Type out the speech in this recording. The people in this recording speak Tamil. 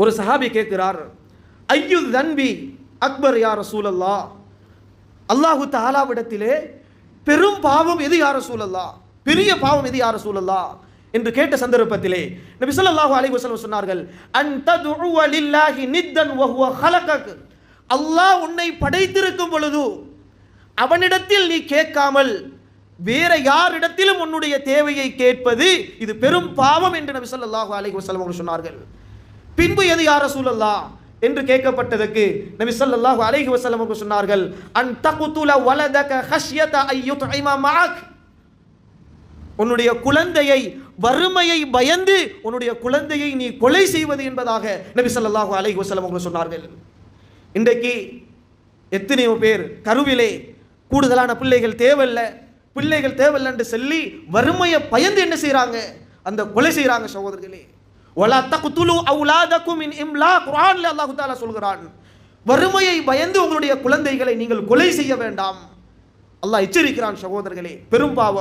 ஒரு சஹாபி கேட்கிறார் ஐயு தன்பி அக்பர் யார் ரசூலல்லா அல்லாஹு தாலாவிடத்திலே பெரும் பாவம் எது யார் ரசூலல்லா பெரிய பாவம் எது யார் ரசூலல்லா என்று கேட்ட சந்தர்ப்பத்திலே நபி ஸல்லல்லாஹு அலைஹி வஸல்லம் சொன்னார்கள் அன் ததுஉ லில்லாஹி நித்தன் வ ஹுவ ஹலகக். அல்லாஹ் உன்னை படைத்திருக்கும் பொழுது அவனிடத்தில் நீ கேட்காமல் வேற யாரிடத்திலும் உன்னுடைய தேவையை கேட்பது இது பெரும் பாவம் என்று நபி ஸல்லல்லாஹு அலைஹி வஸல்லம் சொன்னார்கள். பின்பு எது யார சூழல்லா என்று கேட்கப்பட்டதற்கு நபி ஸல்லல்லாஹு அலைஹி வஸல்லம் அவர்கள் சொன்னார்கள் அன் தகுதுல வலதக ஹஷ்யத ஐயுத்இம மாக் உன்னுடைய குழந்தையை வறுமையை பயந்து உன்னுடைய குழந்தையை நீ கொலை செய்வது என்பதாக நபி ஸல்லல்லாஹு அலைஹி வஸல்லம் அவர்கள் சொன்னார்கள். இன்றைக்கு எத்தனையோ பேர் கருவிலே கூடுதலான பிள்ளைகள் தேவையில்ல பிள்ளைகள் தேவையில்லை என்று சொல்லி வறுமையை பயந்து என்ன செய்கிறாங்க அந்த கொலை செய்கிறாங்க சகோதரர்களே. ஒலா தகுத்துலு அவுலாதக்கும் இன் இம்லா குரான்ல அல்லாஹு தாலா சொல்கிறான். வறுமையை பயந்து உங்களுடைய குழந்தைகளை நீங்கள் கொலை செய்ய வேண்டாம். அல்லாஹ் எச்சரிக்கிறான் சகோதரர்களே பெரும்பாவம்